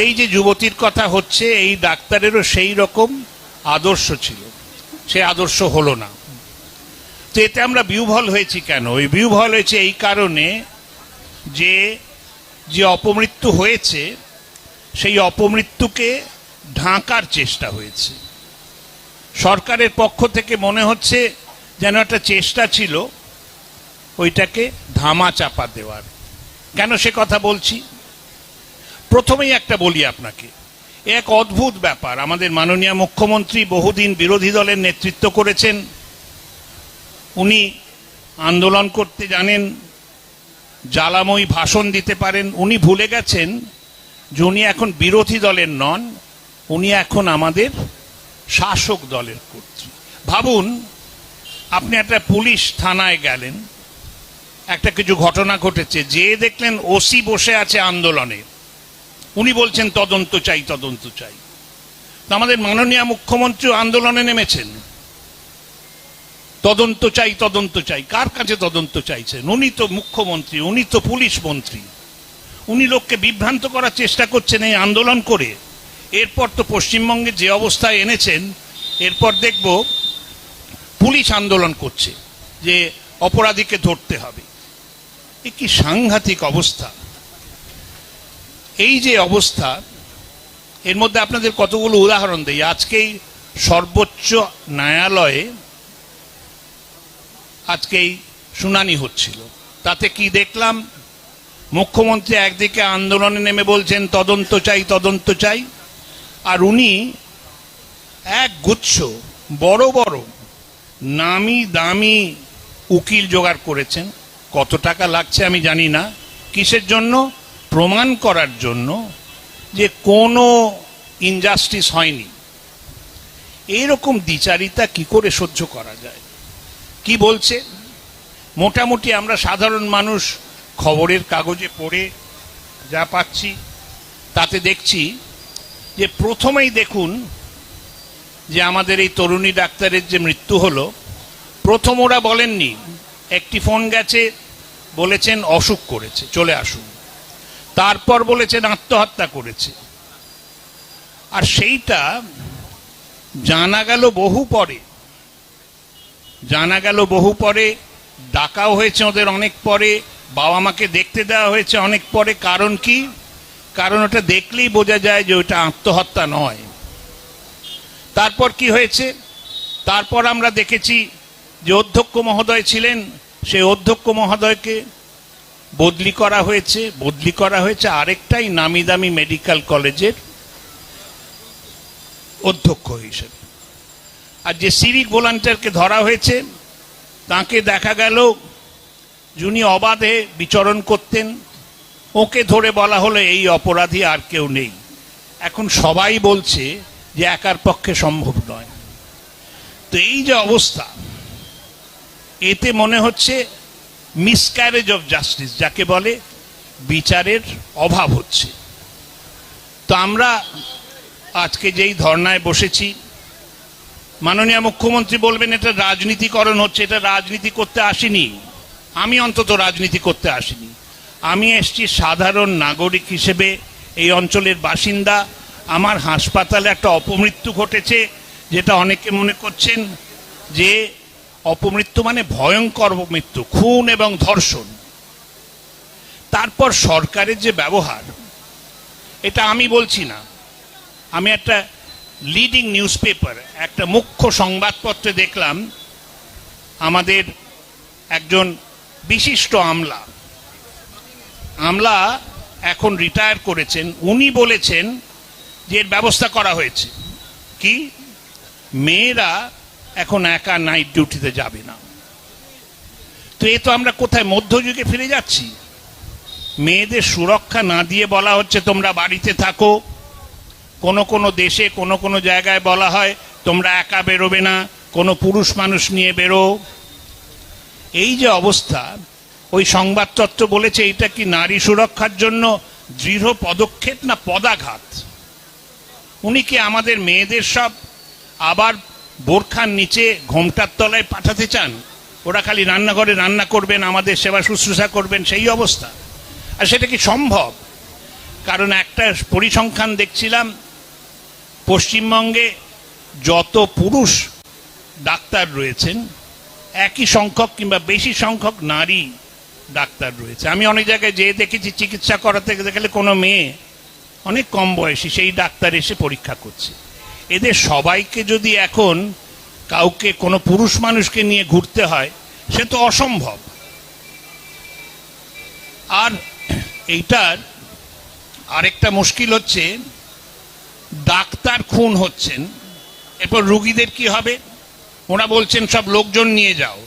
এই যে যুবতীর কথা হচ্ছে, এই ডাক্তারেরও সেই রকম আদর্শ ছিল। সে আদর্শ হলো না। তো এতে আমরা বিউভল হয়েছি কেন? ওই বিউভল হয়েছে এই কারণে যে যে অপমৃত্যু হয়েছে, সেই অপমৃত্যুকে ঢাকার চেষ্টা হয়েছে। সরকারের পক্ষ থেকে মনে হচ্ছে যেন একটা চেষ্টা ছিল, ওইটাকে ধামা চাপা দেওয়ার। কেন সে কথা বলছি? প্রথমেই একটা বলি আপনাকে। এক অদ্ভুত ব্যাপার, আমাদের মাননীয় মুখ্যমন্ত্রী বহুদিন বিরোধী দলের নেতৃত্ব করেছেন। উনি আন্দোলন করতে জানেন, জ্বালাময়ী ভাষণ দিতে পারেন, উনি ভুলে গেছেন যে উনি এখন বিরোধী দলের নন, উনি এখন আমাদের শাসক দলের কর্ত্রী ভাবুন, আপনি একটা পুলিশ থানায় গেলেন, একটা কিছু ঘটনা ঘটেছে, যে দেখলেন ওসি বসে আছে আন্দোলনে। উনি বলছেন, তদন্ত চাই তদন্ত চাই। আমাদের মাননীয় মুখ্যমন্ত্রী আন্দোলনে নেমেছেন। তদন্ত চাই তদন্ত চাই। কার কাছে তদন্ত চাইছেন? উনি তো মুখ্যমন্ত্রী, উনি তো পুলিশ মন্ত্রী। উনি লোককে বিভ্রান্ত করার চেষ্টা করছেন এই আন্দোলন করে। এরপর তো পশ্চিমবঙ্গে যে অবস্থায় এনেছেন, এরপর দেখব পুলিশ আন্দোলন করছে যে অপরাধীকে ধরতে হবে। এ কি সাংঘাতিক অবস্থা। এই যে অবস্থা, এর মধ্যে আপনাদের কতগুলো উদাহরণ দেই। আজকেই সর্বোচ্চ ন্যায়ালয়ে আজকেই শুনানি হচ্ছিল। তাতে কি দেখলাম? মুখ্যমন্ত্রী একদিকে আন্দোলনে নেমে বলছেন, তদন্ত চাই তদন্ত চাই। আর উনি এক গুচ্ছ, বড় বড়, নামি দামি উকিল জোগাড় করেছেন। কত টাকা লাগছে আমি জানি না। কিসের জন্য? প্রমাণ করার জন্য যে কোনো ইনজাস্টিস হয়নি। এইরকম দ্বিচারিতা কি করে সহ্য করা যায়? কি বলছে? মোটামুটি আমরা সাধারণ মানুষ খবরের কাগজে পড়ে যা পাচ্ছি, তাতে দেখছি যে প্রথমেই দেখুন যে আমাদের এই তরুণী ডাক্তারের যে মৃত্যু হলো, প্রথম ওরা বলেননি, একটি ফোন গেছে, বলেছেন অসুখ করেছে, চলে আসুন। তারপর বলেছেন আত্মহত্যা করেছে। আর সেইটা জানা গেল বহু পরে। জানা গেল বহু পরে, ডাকাও হয়েছে ওদের অনেক পরে, বাবা মাকে দেখতে দেওয়া হয়েছে অনেক পরে। কারণ কি? কারণ ওটা দেখলেই বোঝা যায় যে ওটা আত্মহত্যা নয়। তারপর কি হয়েছে? তারপর আমরা দেখেছি যে অধ্যক্ষ মহোদয় ছিলেন। সেই অধ্যক্ষ মহোদয়কে বদলি করা হয়েছে, বদলি করা হয়েছে আরেকটাই নামি দামি মেডিকেল কলেজের অধ্যক্ষ হিসেবে। আর যে সিভিক ভলান্টিয়ারকে ধরা হয়েছে, তাকে দেখা গেল, যিনি অবাধে বিচরণ করতেন, ওকে ধরে বলা হলো এই অপরাধী আর কেউ নেই। এখন সবাই বলছে যে একার পক্ষে সম্ভব নয়। তো এই যে অবস্থা, এতে মনে হচ্ছে মিসক্যারেজ অফ জাস্টিস যাকে বলে বিচারের অভাব হচ্ছে। তো আমরা আজকে যেই ধর্নায় বসেছি, মাননীয় মুখ্যমন্ত্রী বলবেন এটা রাজনীতিকরণ হচ্ছে, এটা রাজনীতি করতে আসিনি। আমি অন্তত রাজনীতি করতে আসিনি। আমি এসছি সাধারণ নাগরিক হিসেবে, এই অঞ্চলের বাসিন্দা। আমার হাসপাতালে একটা অপমৃত্যু ঘটেছে, যেটা অনেকে মনে করছেন যে অপমৃত্যু মানে ভয়ঙ্কর মৃত্যু, খুন এবং ধর্ষণ। তারপর সরকারের যে ব্যবহার, এটা আমি বলছি না। আমি একটা লিডিং নিউজ পেপার একটা মুখ্য সংবাদপত্রে দেখলাম, আমাদের একজন বিশিষ্ট আমলা। আমলা এখন রিটায়ার করেছেন, উনি বলেছেন যে এর ব্যবস্থা করা হয়েছে। কি? মেয়েরা এখন একা নাইট ডিউটিতে যাবে না। তো এ তো আমরা কোথায় মধ্যযুগে ফিরে যাচ্ছি? মেয়েদের সুরক্ষা না দিয়ে বলা হচ্ছে তোমরা বাড়িতে থাকো। কোনো কোনো দেশে, কোনো কোনো জায়গায় বলা হয়, তোমরা একা বেরোবে না, কোনো পুরুষ মানুষ নিয়ে বেরো। এই যে অবস্থা, ওই সংবাদতত্ত্ব বলেছে এটা কি নারী সুরক্ষার জন্য দৃঢ় পদক্ষেপ না পদাঘাত? উনি কি আমাদের মেয়েদের সব আবার বোরখার নিচে ঘোমটার তলায় পাঠাতে চান, ওরা খালি রান্নাঘরে রান্না করবেন, আমাদের সেবা শুশ্রূষা করবেন, সেই অবস্থা। আর সেটা কি সম্ভব? কারণ একটা পরিসংখ্যান দেখছিলাম, পশ্চিমবঙ্গে যত পুরুষ ডাক্তার রয়েছেন, একই সংখ্যক কিংবা বেশি সংখ্যক নারী ডাক্তার রয়েছে। আমি অনেক জায়গায় যেয়ে দেখেছি, চিকিৎসা করাতে গেলে কোনো মেয়ে অনেক কম বয়সী সেই ডাক্তার এসে পরীক্ষা করছে। এদের সবাইকে যদি এখন কাউকে কোনো পুরুষ মানুষকে নিয়ে ঘুরতে হয়, সে তো অসম্ভব। আর এইটার আরেকটা মুশকিল হচ্ছে, ডাক্তার খুন হচ্ছেন। এরপর রুগীদের কি হবে? ওরা বলছেন, সব লোকজন নিয়ে যাও।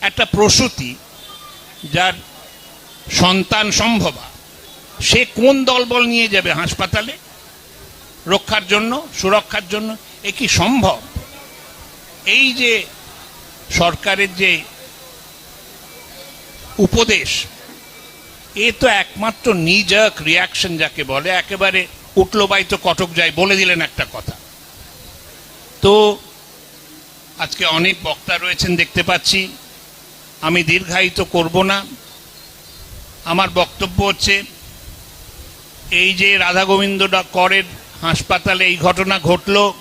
একটা প্রসূতি যার সন্তান সম্ভবা, সে কোন দলবল নিয়ে যাবে হাসপাতালে? রক্ষার জন্য, সুরক্ষার জন্য, এ কি সম্ভব? এই যে সরকারের যে উপদেশ, এ তো একমাত্র নিজাক রিয়াকশন যাকে বলে, একেবারে উঠল বাই তো কটক যায়, বলে দিলেন একটা কথা। তো আজকে অনেক বক্তা রয়েছেন, দেখতে পাচ্ছি। আমি দীর্ঘায়িত করব না। আমার বক্তব্য হচ্ছে, এই যে রাধা গোবিন্দ করের হাসপাতালে এই ঘটনা ঘটল।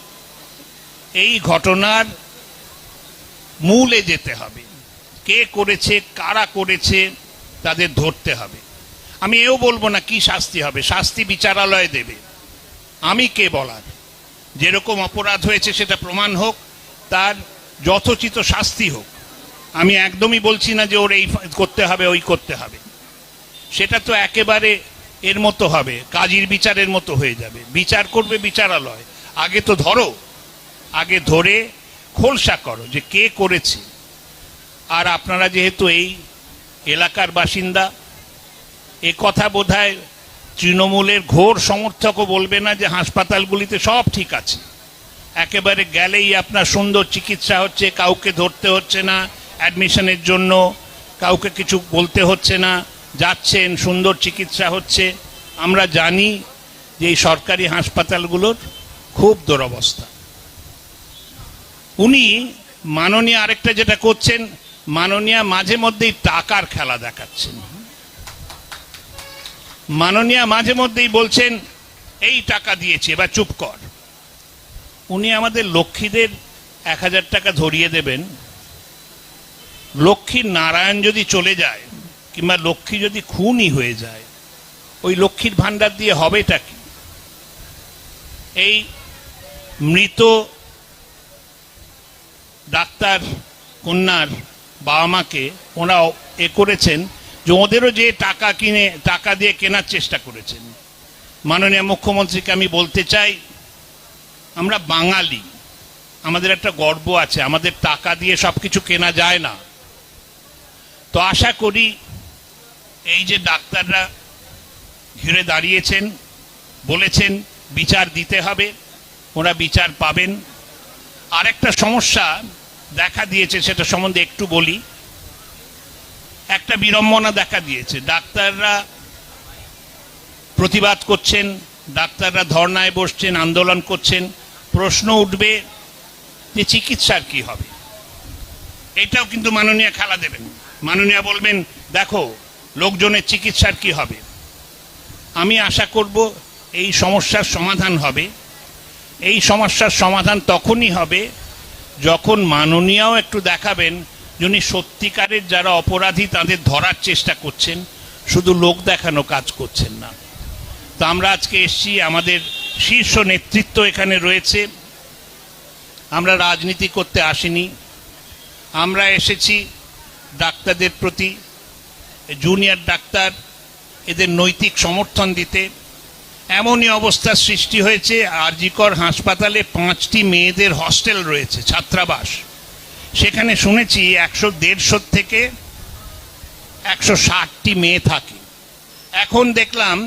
এই ঘটনার মূলে যেতে হবে। কে করেছে, কারা করেছে, তাদের ধরতে হবে। আমি এও বলব না কি শাস্তি হবে, শাস্তি বিচারালয় দেবে। আমি কে বলার? যেরকম অপরাধ হয়েছে সেটা প্রমাণ হোক, তার যথোচিত শাস্তি হোক। আমি একদমই বলছি না যে ওর এই করতে হবে, ওই করতে হবে। সেটা তো একেবারে এর মতো হবে, কাজীর বিচারের মতো হয়ে যাবে। বিচার করবে বিচারালয়। আগে তো ধরো, আগে ধরে খোলসা করো যে কে করেছে। আর আপনারা যেহেতু এই এলাকার বাসিন্দা, এ কথা বোধহয় তৃণমূলের ঘোর সমর্থকও বলবে না যে হাসপাতালগুলিতে সব ঠিক আছে। একেবারে গেলেই আপনার সুন্দর চিকিৎসা হচ্ছে, কাউকে ধরতে হচ্ছে না, অ্যাডমিশনের জন্য কাউকে কিছু বলতে হচ্ছে না। যাচ্ছেন, সুন্দর চিকিৎসা হচ্ছে। আমরা জানি যে এই সরকারি হাসপাতালগুলোর খুব দুরবস্থা। উনি মাননীয় আরেকটা যেটা করছেন, মাননীয় মাঝে মধ্যেই টাকার খেলা দেখাচ্ছেন। মাননীয় মাঝে মধ্যেই বলছেন, এই টাকা দিয়েছে, এবার চুপ কর। উনি আমাদের লক্ষ্মীদের এক হাজার টাকা ধরিয়ে দেবেন। লক্ষ্মীর নারায়ণ যদি চলে যায় কিংবা লক্ষ্মী যদি খুনই হয়ে যায়, ওই লক্ষ্মীর ভাণ্ডার দিয়ে হবেটা কি? এই মৃত ডাক্তার কন্যার বাবা মাকে ওরা এ করেছেন যে ওদেরও যে টাকা কিনে, টাকা দিয়ে কেনার চেষ্টা করেছেন। মাননীয় মুখ্যমন্ত্রীকে আমি বলতে চাই, আমরা বাঙালি, আমাদের একটা গর্ব আছে, আমাদের টাকা দিয়ে সব কিছু কেনা যায় না। তো আশা করি এই যে ডাক্তাররা ঘিরে দাঁড়িয়েছেন, বলেছেন, বিচার দিতে হবে, ওরা বিচার পাবেন। আরেকটা সমস্যা দেখা দিয়েছে, সেটা সম্বন্ধে একটু বলি। একটা বিড়ম্বনা দেখা দিয়েছে। ডাক্তাররা প্রতিবাদ করছেন, ডাক্তাররা ধর্নায় বসছেন, আন্দোলন করছেন। প্রশ্ন উঠবে যে চিকিৎসার কি হবে? এটাও কিন্তু মাননীয় খেলা দেবেন। মাননীয় বলবেন, দেখো লোকজনের চিকিৎসার কি হবে? আমি আশা করব এই সমস্যার সমাধান হবে। এই সমস্যার সমাধান তখনই হবে যখন মাননীয়াও একটু দেখাবেন, যিনি সত্যিকারের যারা অপরাধী তাদের ধরার চেষ্টা করছেন, শুধু লোক দেখানো কাজ করছেন না। তো আমরা আজকে এসছি, আমাদের শীর্ষ নেতৃত্ব এখানে রয়েছে। আমরা রাজনীতি করতে আসিনি। আমরা এসেছি ডাক্তারদের প্রতি জুনিয়র ডাক্তার, এদের নৈতিক সমর্থন দিতে। এমনই অবস্থার সৃষ্টি হয়েছে আরজিকর হাসপাতালে পাঁচটি মেয়েদের হস্টেল রয়েছে, ছাত্রাবাস। সেখানে শুনেছি একশো দেড়শো থেকে একশো ষাটটি মেয়ে থাকে। এখন দেখলাম,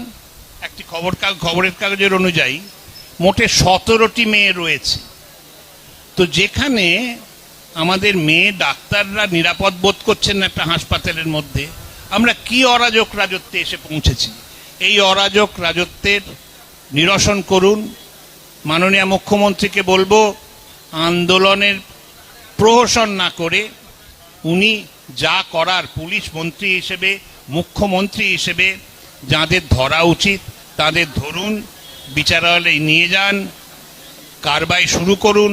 একটি খবর খবরের কাগজের অনুযায়ী মোটে সতেরোটি মেয়ে রয়েছে। তো যেখানে আমাদের মেয়ে ডাক্তাররা নিরাপদ বোধ করছেন একটা হাসপাতালের মধ্যে আমরা কি অরাজক রাজত্বে এসে পৌঁছেছি? এই অরাজক রাজত্বের নিরসন করুন। মাননীয় মুখ্যমন্ত্রীকে বলব, আন্দোলনের প্রহসন না করে উনি যা করার পুলিশ মন্ত্রী হিসেবে, মুখ্যমন্ত্রী হিসেবে যাদের ধরা উচিত, তাদের ধরুন, বিচারালয়ে নিয়ে যান, কারবাই শুরু করুন,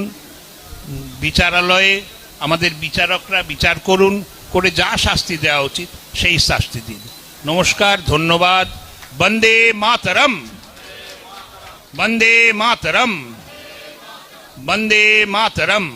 বিচারালয়ে আমাদের বিচারকরা বিচার করুন করে যা শাস্তি দেওয়া উচিত, সেই শাস্তি দিন। নমস্কার, ধন্যবাদ। বন্দে মাতরম। বন্দে মাতরম। বন্দে মাতরম।